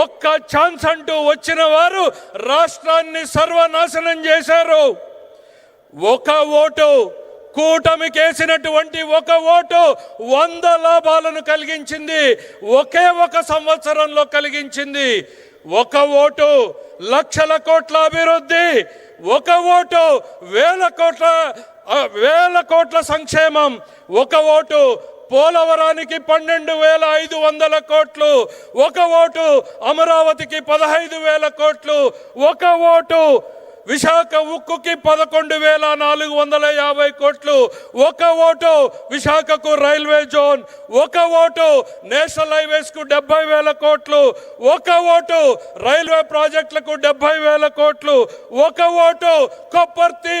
ఒక్క ఛాన్స్ అంటూ వచ్చిన వారు రాష్ట్రాన్ని సర్వనాశనం చేశారు. ఒక ఓటు కూటమికేసినటువంటి ఒక ఓటు వంద లాభాలను కలిగించింది. ఒకే ఒక సంవత్సరంలో కలిగించింది. ఒక ఓటు లక్షల కోట్ల అభివృద్ధి ఒక ఓటు వేల కోట్ల వేల కోట్ల సంక్షేమం ఒక ఓటు పోలవరానికి పన్నెండు వేల ఐదు వందల కోట్లు ఒక ఓటు అమరావతికి పదహైదు వేల కోట్లు ఒక ఓటు విశాఖ ఉక్కుకి పదకొండు వేల నాలుగు వందల యాభై కోట్లు ఒక ఓటు విశాఖకు రైల్వే జోన్ ఒక ఓటు నేషనల్ హైవేస్కు డెబ్బై వేల కోట్లు ఒక ఓటు రైల్వే ప్రాజెక్టులకు డెబ్బై వేల కోట్లు ఒక ఓటు కొప్పర్తి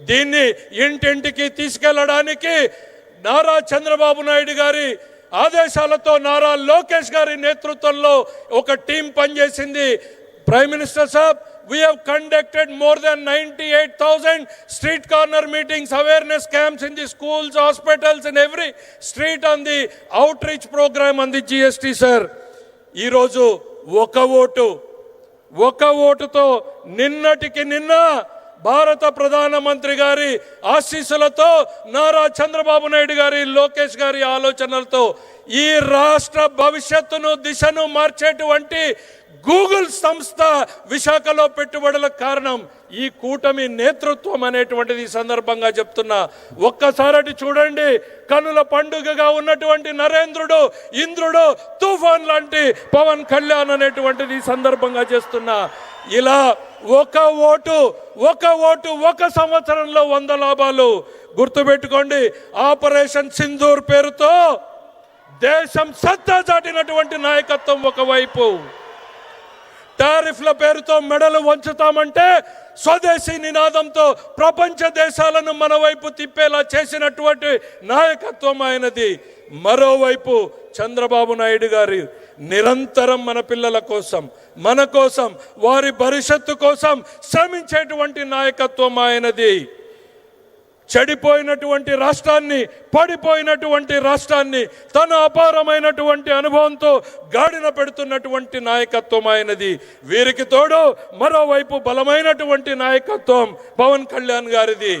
దీన్ని ఇంటింటికి తీసుకెళ్ళడానికి నారా చంద్రబాబు నాయుడు గారి ఆదేశాలతో నారా లోకేష్ గారి నేతృత్వంలో ఒక టీం పనిచేసింది. Prime minister Saab we've conducted more than ninety eight thousand street corner meetings awareness camps in the schools hospitals in every street and the outreach programme అంది జిఎస్టీ సార్ ఈరోజు ఒక ఓటు ఒక ఓటుతో నిన్నటికి నిన్న భారత ప్రధానమంత్రి గారి ఆశీస్సులతో నారా చంద్రబాబు నాయుడు గారి లోకేష్ గారి ఆలోచనలతో ఈ రాష్ట్ర భవిష్యత్తును దిశను మార్చేటువంటి గూగుల్ సంస్థ విశాఖలో పెట్టుబడులకు కారణం ఈ కూటమి నేతృత్వం అనేటువంటిది ఈ సందర్భంగా చెప్తున్నా. ఒక్కసారి చూడండి కనుల పండుగగా ఉన్నటువంటి నరేంద్రుడు ఇంద్రుడు తుఫాన్ లాంటి పవన్ కళ్యాణ్ అనేటువంటిది ఈ సందర్భంగా చేస్తున్నా. ఇలా ఒక ఓటు ఒక ఓటు ఒక సంవత్సరంలో వంద లాభాలు. గుర్తుపెట్టుకోండి ఆపరేషన్ సింధూర్ పేరుతో దేశం సత్తా చాటినటువంటి నాయకత్వం ఒకవైపు. టారిఫ్ల పేరుతో మెడలు వంచుతామంటే స్వదేశీ నినాదంతో ప్రపంచ దేశాలను మన వైపు తిప్పేలా చేసినటువంటి నాయకత్వం ఆయనది. మరోవైపు చంద్రబాబు నాయుడు గారి నిరంతరం మన పిల్లల కోసం మన కోసం వారి భవిష్యత్తు కోసం శ్రమించేటువంటి నాయకత్వం ఆయనది. చెడిపోయినటువంటి రాష్ట్రాన్ని పడిపోయినటువంటి రాష్ట్రాన్ని తన అపారమైనటువంటి అనుభవంతో గాడిన పెడుతున్నటువంటి నాయకత్వం ఆయనది. వీరికి తోడు మరోవైపు బలమైనటువంటి నాయకత్వం పవన్ కళ్యాణ్ గారిది.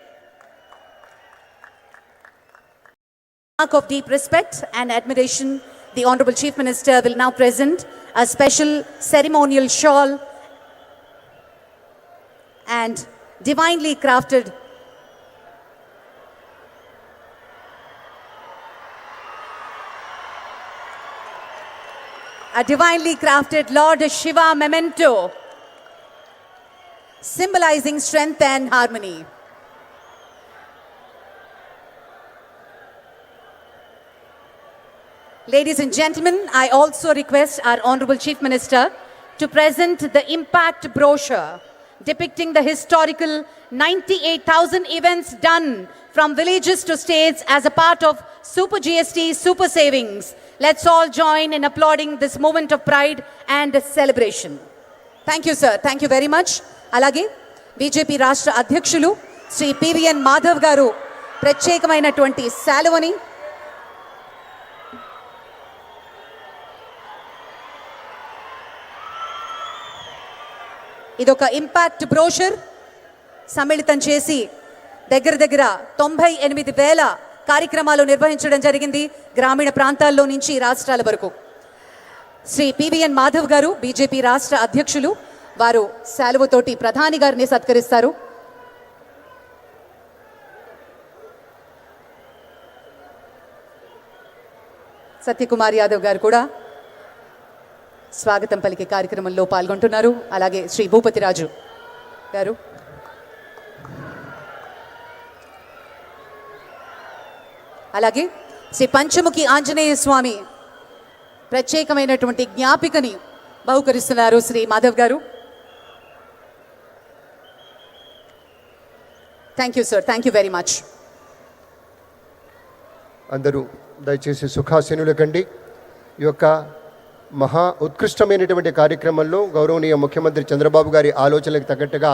Mark of deep respect and admiration, the Honorable Chief Minister will now present a special ceremonial shawl and divinely crafted a divinely crafted Lord Shiva memento symbolizing strength and harmony. Ladies and gentlemen, I also request our Honorable Chief Minister to present the impact brochure depicting the historical 98,000 events done from villages to states as a part of Super GST Super Savings. Let's all join in applauding this moment of pride and celebration. Thank you sir thank you very much అలాగే BJP రాష్ట్ర అధ్యక్షులు Shri PVN Madhav గారు ప్రత్యేకమైనటువంటి శాలువని ఇదొక impact brochure సమ్మిళితం చేసి దగ్గర దగ్గర తొంభై ఎనిమిది వేల కార్యక్రమాలు నిర్వహించడం జరిగింది గ్రామీణ ప్రాంతాల్లో నుంచి రాష్ట్రాల వరకు. శ్రీ పివిఎన్ మాధవ్ గారు బీజేపీ రాష్ట్ర అధ్యక్షులు వారు శాలువతోటి ప్రధాని గారిని సత్కరిస్తారు. సత్యకుమార్ యాదవ్ గారు కూడా స్వాగతం పలికే కార్యక్రమంలో పాల్గొంటున్నారు. అలాగే శ్రీ భూపతిరాజు గారు. అలాగే శ్రీ పంచముఖి ఆంజనేయ స్వామి ప్రత్యేకమైనటువంటి జ్ఞాపికని బహుకరిస్తున్నారు శ్రీ మాధవ్ గారు. Thank you sir thank you very much అందరూ దయచేసి సుఖాసీనులకండి. ఈ యొక్క మహా ఉత్కృష్టమైనటువంటి కార్యక్రమంలో గౌరవనీయ ముఖ్యమంత్రి చంద్రబాబు గారి ఆలోచనలకు తగ్గట్టుగా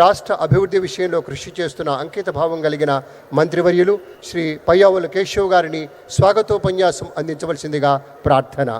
రాష్ట్ర అభివృద్ధి విషయంలో కృషి చేస్తున్న అంకిత భావం కలిగిన మంత్రివర్యులు శ్రీ పయ్యావుల కేశవ్ గారిని స్వాగతోపన్యాసం అందించవలసిందిగా ప్రార్థన.